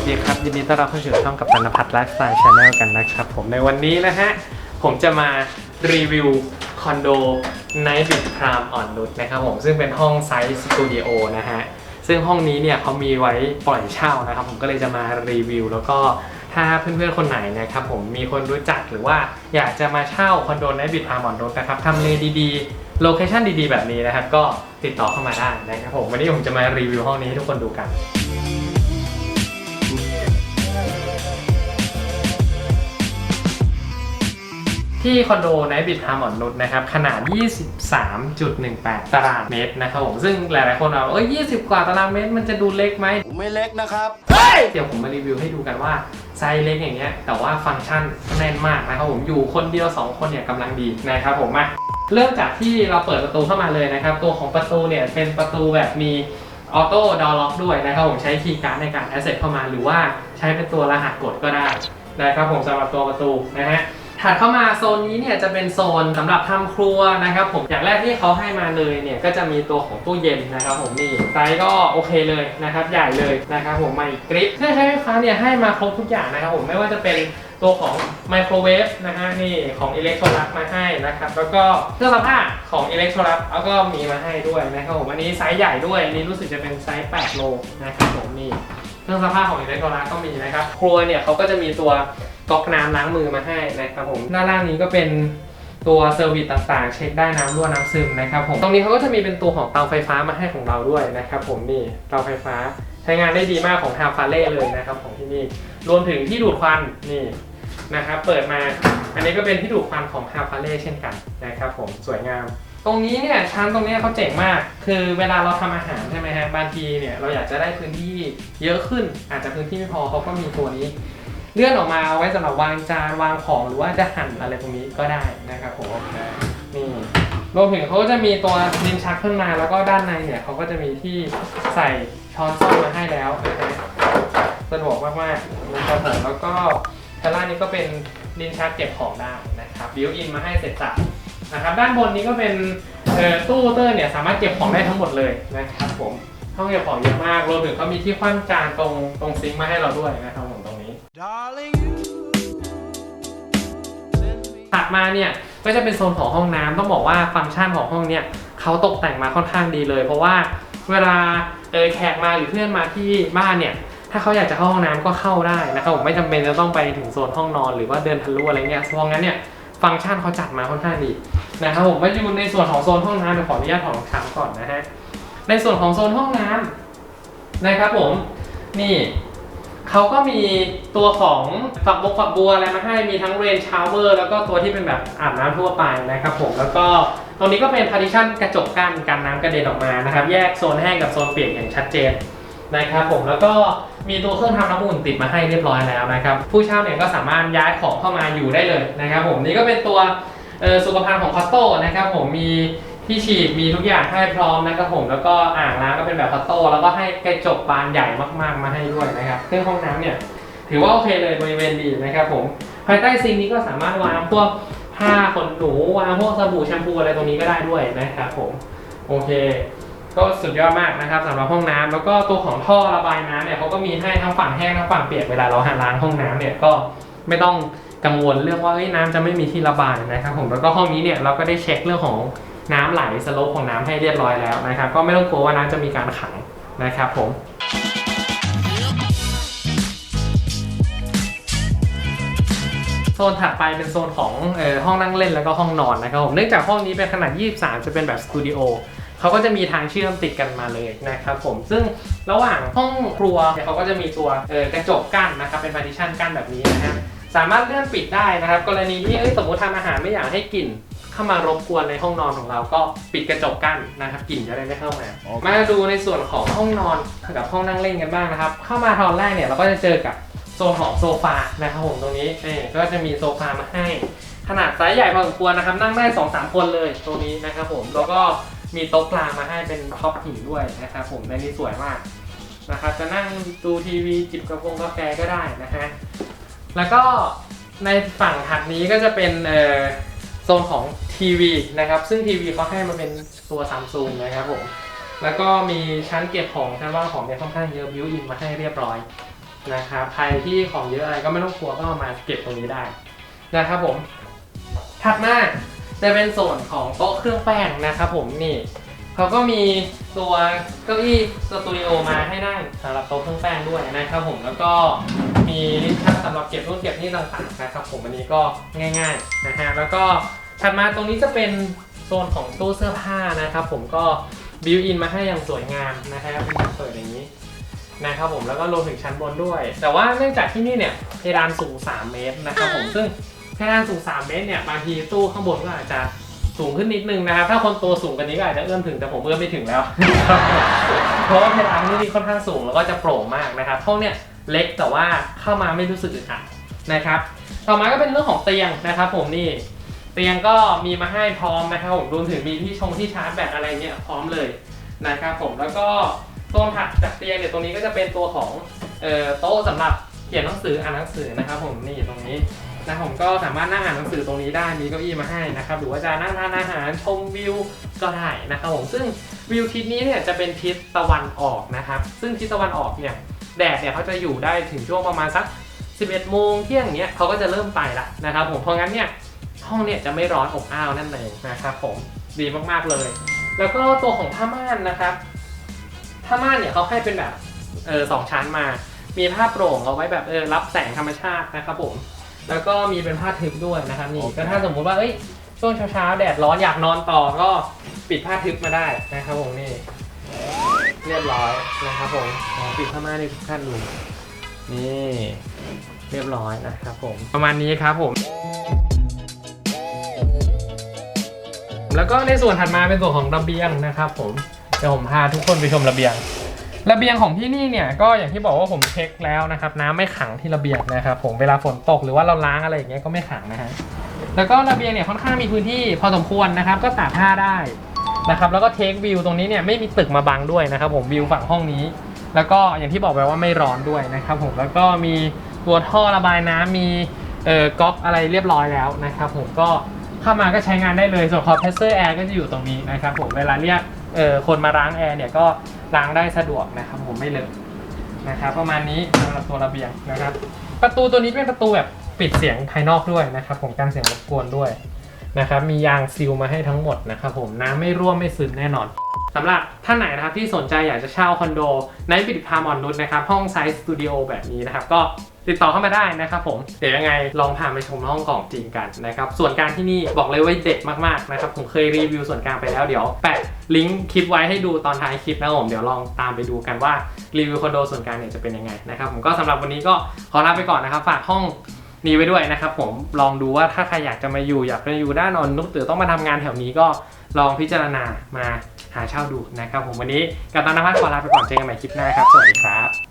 วัสดีครับ ยินดีต้อนรับเข้าสู่ช่องกับตันพัฒน์ไลฟ์สไตล์ชาแนลกันนะครับ ผมในวันนี้นะฮะ ผมจะมารีวิวคอนโดไนท์บิ t พรามอ่อนนุชนะครับผมซึ่งเป็นห้องไซส์สตูดิโอนะฮะ ซึ่งห้องนี้เนี่ยเขามีไว้ปล่อยเช่านะครับ ผมก็เลยจะมารีวิว แล้วก็ถ้าเพื่อนๆคนไหนนะครับผมมีคนรู้จักหรือว่าอยากจะมาเช่าคอนโดไนท์บิ t พรามอ่อนนุชนะครับทำเลดีๆโลเคชั่นดีๆ แบบนี้นะครับก็ติดต่อเข้ามาได้นะครับผมวันนี้ผมจะมารีวิวห้องนี้ให้ทุกคนดูกัน ที่คอนโดไนท์บิทฮาร์มอนนุชนะครับ ขนาด 23.18 ตารางเมตรนะครับผมซึ่งหลายๆคนเอาเอ้ย20 กว่าตารางเมตรมันจะดูเล็กไหมผมไม่เล็กนะครับเดี๋ยวผมมารีวิวให้ดูกันว่าไซส์เล็กอย่างเงี้ยแต่ว่าฟังก์ชันแน่นมากนะครับผมอยู่คนเดียว 2 คนเนี่ยกำลังดีนะครับผมมาเริ่มจากที่เราเปิดประตูเข้ามาเลยนะครับ ตัวของประตูเนี่ยเป็นประตูแบบมีออโต้ดอล็อกด้วยนะครับผมใช้คีย์การ์ดในการแอสเซทเข้ามาหรือว่าใช้เป็นตัวรหัสกดก็ได้นะครับผมสำหรับตัวประตูนะฮะ ถัดเข้ามาโซนนี้เนี่ยจะเป็นโซนสำหรับทำครัวนะครับผมอย่างแรกที่เขาให้มาเลยเนี่ยก็จะมีตัวของตู้เย็นนะครับผมนี่ไซส์ก็โอเคเลยนะครับใหญ่เลยนะครับผมมาอีกกริปเครื่องใช้ไฟฟ้าเนี่ยให้มาครบทุกอย่างนะครับผมไม่ว่าจะเป็นตัวของไมโครเวฟนะฮะนี่ของอิเล็กโทรลักมาให้นะครับแล้วก็เครื่องซักผ้าของอิเล็กโทรลักแล้วก็มีมาให้ด้วยนะครับผมอันนี้ไซส์ใหญ่ด้วยอันนี้รู้สึกจะเป็นไซส์ 8 โลนะครับผมนี่เครื่องซักผ้าของอิเล็กโทรลักก็มีนะครับครัวเนี่ยเขาก็จะมีตัว ก๊อกน้ำล้างมือมาให้นะครับผมด้านล่างนี้ก็เป็นตัวเซอร์วิสต่างๆ เช็คได้น้ำรั่วน้ำซึมนะครับผมตรงนี้เขาก็จะมีเป็นตัวของเตาไฟฟ้ามาให้ของเราด้วยนะครับผมนี่เตาไฟฟ้าใช้งานได้ดีมากของทางฟาเล่เลยนะครับของที่นี่รวมถึงที่ดูดควันนี่นะครับเปิดมาอันนี้ก็เป็นที่ดูดควันของทาฟาเล่เช่นกันนะครับผมสวยงาม ตรงนี้เนี่ยชั้นตรงนี้เขาเจ๋งมาก คือเวลาเราทำอาหารใช่ไหมฮะบางทีเนี่ยเราอยากจะได้พื้นที่เยอะขึ้นอาจจะพื้นที่ไม่พอเขาก็มีตัวนี้ เลื่อนออกมาไว้สำหรับวางจานวางของหรือว่าจะหั่นอะไรตรงนี้ก็ได้นะครับผมนี่รวมถึงเขาก็จะมีตัวลิ้นชักขึ้นมาแล้วก็ด้านในเนี่ยเขาก็จะมีที่ใส่ช้อนส้อมมาให้แล้วนะฮะสะดวกมากๆนะครับผมแล้วก็ข้างล่างนี้ก็เป็นลิ้นชักเก็บของได้นะครับบิวอินมาให้เสร็จสับนะครับด้านบนนี้ก็เป็นตู้เตอร์เนี่ยสามารถเก็บของได้ทั้งหมดเลยนะครับผมห้องเก็บของเยอะมากรวมถึงเขามีที่คว่ำจานตรงตรงซิงค์มาให้เราด้วยนะครับ ถัดมาเนี่ยก็จะเป็นโซนของห้องน้ำต้องบอกว่าฟังก์ชันของห้องเนี่ยเขาตกแต่งมาค่อนข้างดีเลย เพราะว่าเวลาเออแขกมาหรือเพื่อนมาที่บ้านเนี่ยถ้าเขาอยากจะเข้าห้องน้ำก็เข้าได้นะครับผมไม่จำเป็นจะต้องไปถึงโซนห้องนอนหรือว่าเดินทะลุอะไรเงี้ยเพราะงั้นเนี่ยฟังก์ชันเขาจัดมาค่อนข้างดีนะครับผมมาอยู่ในส่วนของโซนห้องน้ำเดี๋ยวขออนุญาตถอดรองเท้าก่อนนะฮะในส่วนของโซนห้องน้ำนะครับผมนี่ เขาก็มีตัวของฝักบกฝักบัวอะไรมาให้มีทั้งเรนชาวเวอร์แล้วก็ตัวที่เป็นแบบอาบน้ำทั่วไปนะครับผมแล้วก็ตรงนี้ก็เป็นพาร์ติชันกระจกกั้นกันน้ำกระเด็นออกมานะครับ แยกโซนแห้งกับโซนเปียกอย่างชัดเจนนะครับผมแล้วก็มีตัวเครื่องทำน้ำอุ่นติดมาให้เรียบร้อยแล้วนะครับ ผู้เช่าเนี่ยก็สามารถย้ายของเข้ามาอยู่ได้เลยนะครับ ผมนี่ก็เป็นตัวสุขภัณฑ์ของคอตโตนะครับผมมี ที่ฉีดมีทุกอย่างให้พร้อมนะครับผมแล้วก็อ่างล้างก็เป็นแบบคอตโต้แล้วก็ให้กระจกบานใหญ่มากๆ มาให้ด้วยนะครับเครื่องห้องน้ำเนี่ยถือว่าโอเคเลยบริเวณดีนะครับผมภายใต้ซิงนี้ก็สามารถวางพวกผ้าขนหนูวางพวกสบู่แชมพูอะไรตรงนี้ก็ได้ด้วยนะครับผมโอเค ก็สุดยอดมากนะครับสำหรับห้องน้ำแล้วก็ตัวของท่อระบายน้ำเนี่ยเขาก็มีให้ทั้งฝั่งแห้งทั้งฝั่งเปียกเวลาเราหาล้างห้องน้ำเนี่ยก็ไม่ต้องกังวลเรื่องว่าเอ้ยน้ำจะไม่มีที่ระบายนะครับผมแล้วก็ห้องนี้เนี่ยเราก็ได้เช็คเรื่องของ น้ำไหลสโลปของน้ำให้เรียบร้อยแล้วนะครับ ก็ไม่ต้องกลัวว่าน้ำจะมีการขังนะครับผมโซนถัดไปเป็นโซนของออห้องนั่งเล่นแล้วก็ห้องนอนนะครับผมเนื่องจากห้องนี้เป็นขนาด 23 จะเป็นแบบสตูดิโอเขาก็จะมีทางเชื่อมติดกันมาเลยนะครับผมซึ่งระหว่างห้องครัวเนี่ยเขาก็จะมีตัวกระจกกั้นนะครับเป็นพาร์ติชันกั้นแบบนี้นะฮะสามารถเลื่อนปิดได้นะครับ กรณีที่สมมติทำอาหารไม่อยากให้กลิ่น เข้ามารบกวนในห้องนอนของเราก็ปิดกระจกกั้นนะครับกลิ่นจะได้ไม่เข้ามามาดูในส่วนของห้องนอนกับห้องนั่งเล่นกันบ้างนะครับ เข้ามาตอนแรกเนี่ยเราก็จะเจอกับโซนของโซฟานะครับผมตรงนี้นี่ก็จะมีโซฟามาให้ ขนาดไซส์ใหญ่พอสมควรนะครับ นั่งได้2อสามคนเลยตรงนี้นะครับผมแล้วก็มีโต๊ะกลางมาให้เป็นท็อปหินด้วยนะครับผมในนี้สวยมากนะครับจะนั่งดูทีวีจิบกาแฟกาแฟก็ได้นะฮะแล้วก็ในฝั่งถัดนี้ก็จะเป็นเอ่อโซนของ ทีวีนะครับ ซึ่งทีวีเขาให้มาเป็นตัวซัมซุงนะครับผม แล้วก็มีชั้นเก็บของชั้นว่างของเนี่ยค่อนข้างเยอะบิวอินมาให้เรียบร้อยนะครับ ใครที่ของเยอะอะไรก็ไม่ต้องกลัวก็เอามาเก็บตรงนี้ได้นะครับผม ถัดมาจะเป็นส่วนของโต๊ะเครื่องแป้งนะครับผมนี่เขาก็มีตัวเก้าอี้สตูดิโอมาให้นั่งสำหรับโต๊ะเครื่องแป้งด้วยนะครับผมแล้วก็มีลิ้นชักสำหรับเก็บนู่นเก็บนี่ต่างๆนะครับผมอันนี้ก็ง่าย ๆนะฮะแล้วก็ ถัดมาตรงนี้จะเป็นโซนของตู้เสื้อผ้านะครับ ผมก็บิวอินมาให้อย่างสวยงามนะฮะเป็นแบเปิดอย่างนี้นะครับผมแล้วก็รวมถึงชั้นบนด้วย แต่ว่าเนื่องจากที่นี่เนี่ยเพดานสูง 3 เมตรนะครับผมซึ่งเพดานสูง 3 เมตรเนี่ยบางทีตู้ข้างบนก็อาจจะสูงขึ้นนิดนึงนะครับ ถ้าคนตัวสูงกว่านี้ก็อาจจะเอื้อมถึงแต่ผมเอื้อมไม่ถึงแล้ว เพราะว่าเพดานที่นี่ค่อนข้างสูงแล้วก็จะโปร่งมากนะครับห้องเนี่ยเล็กแต่ว่าเข้ามาไม่รู้สึกอึดอัดนะครับ ต่อมาก็เป็นเรื่องของเตียงนะครับ ผมนี่ ตียงก็มีมาให้พร้อมนะครับผมรวมถึงมีที่ชงที่ชาร์จแบตอะไรเนี่ยพร้อมเลยนะครับผมแล้วก็โซนถัดจากเตียงเนี่ยตรงนี้ก็จะเป็นตัวของโต๊ะสำหรับเขียนหนังสืออ่านหนังสือนะครับ ผมนี่ตรงนี้นะผมก็สามารถนั่งอ่านหนังสือตรงนี้ได้มีเก้าอี้มาให้นะครับหรือว่าจะนั่งทานอาหารชมวิวก็ได้นะครับผมซึ่งวิวทิศนี้เนี่ยจะเป็นทิศตะวันออกนะครับ ซึ่งทิศตะวันออกเนี่ยแดดเนี่ยเขาจะอยู่ได้ถึงช่วงประมาณสัก 11โมงเที่ยงเนี้ยเขาก็จะเริ่มไปละนะครับผมเพราะงั้นเนี่ย ห้องเนี่ยจะไม่ร้อนอบอ้าวนั่นเองนะครับผมดีมากๆเลย แล้วก็ตัวของผ้าม่านนะครับผ้าม่านเนี่ยเขาให้เป็นแบบเออสองชั้นมา มีผ้าโปร่งเอาไว้แบบเออรับแสงธรรมชาตินะครับผม แล้วก็มีเป็นผ้าทึบด้วยนะครับนี่ก็ถ้าสมมุติว่าเอ้ยช่วงเช้าๆแดดร้อนอยากนอนต่อก็ปิดผ้าทึบมาได้นะครับผมนี่เรียบร้อยนะครับผมอ๋อปิดผ้าม่านให้ทุกท่านดูนี่เรียบร้อยนะครับผม ประมาณนี้ครับผม แล้วก็ในส่วนถัดมาเป็นส่วนของระเบียงนะครับผมเดี๋ยวผมพาทุกคนไปชมระเบียง ระเบียงของที่นี่เนี่ยก็อย่างที่บอกว่าผมเช็คแล้วนะครับน้ำไม่ขังที่ระเบียงนะครับผมเวลาฝนตกหรือว่าเราล้างอะไรอย่างเงี้ยก็ไม่ขังนะฮะแล้วก็ระเบียงเนี่ยค่อนข้างมีพื้นที่พอสมควรนะครับก็ตากผ้าได้นะครับแล้วก็เทควิวตรงนี้เนี่ยไม่มีตึกมาบังด้วยนะครับผมวิวฝั่งห้องนี้ แล้วก็อย่างที่บอกไปว่าไม่ร้อนด้วยนะครับผมแล้วก็มีตัวท่อระบายน้ำมีเอ่อก๊อกอะไรเรียบร้อยแล้วนะครับผมก็ เข้ามาก็ใช้งานได้เลย ส่วนคอมเพรสเซอร์แอร์ก็จะอยู่ตรงนี้นะครับผมเวลาเรียกเอ่อคนมาล้างแอร์เนี่ยก็ล้างได้สะดวกนะครับผมไม่เลอะนะครับประมาณนี้สำหรับตัวระเบียงนะครับ ประตูตัวนี้เป็นประตูแบบปิดเสียงภายนอกด้วยนะครับผมการเสียงรบกวนด้วยนะครับมียางซีลมาให้ทั้งหมดนะครับผมน้ำไม่รั่วไม่ซึมแน่นอนสำหรับท่านไหนนะครับที่สนใจอยากจะเช่าคอนโดในปิดพามอนนุชนะครับห้องไซส์สตูดิโอแบบนี้นะครับก็ติดต่อเข้ามาได้นะครับผม เดี๋ยวยังไงลองพาไปชมห้องของจริงกันนะครับ ส่วนกางที่นี่บอกเลยว่าเด็ดมากๆนะครับ ผมเคยรีวิวส่วนกลางไปแล้วเดี๋ยวแปะลิงก์คลิปไว้ให้ดูตอนท้ายคลิปนะผม เดี๋ยวลองตามไปดูกันว่ารีวิวคอนโดส่วนกลางเนี่ยจะเป็นยังไงนะครับผมก็สำหรับวันนี้ก็ขอลาไปก่อนนะครับ ฝากห้องนี้ไว้ด้วยนะครับผมลองดูว่าถ้าใครอยากจะมาอยู่อยากจะอยู่ด้านนอนนุกหรือต้องมาทำงานแถวนี้ก็ลองพิจารณามาหาเช่าดูนะครับผมวันนี้กับตอนนภัสขอลาไปก่อนเจอกันใหม่คลิปหน้าครับ สวัสดีครับ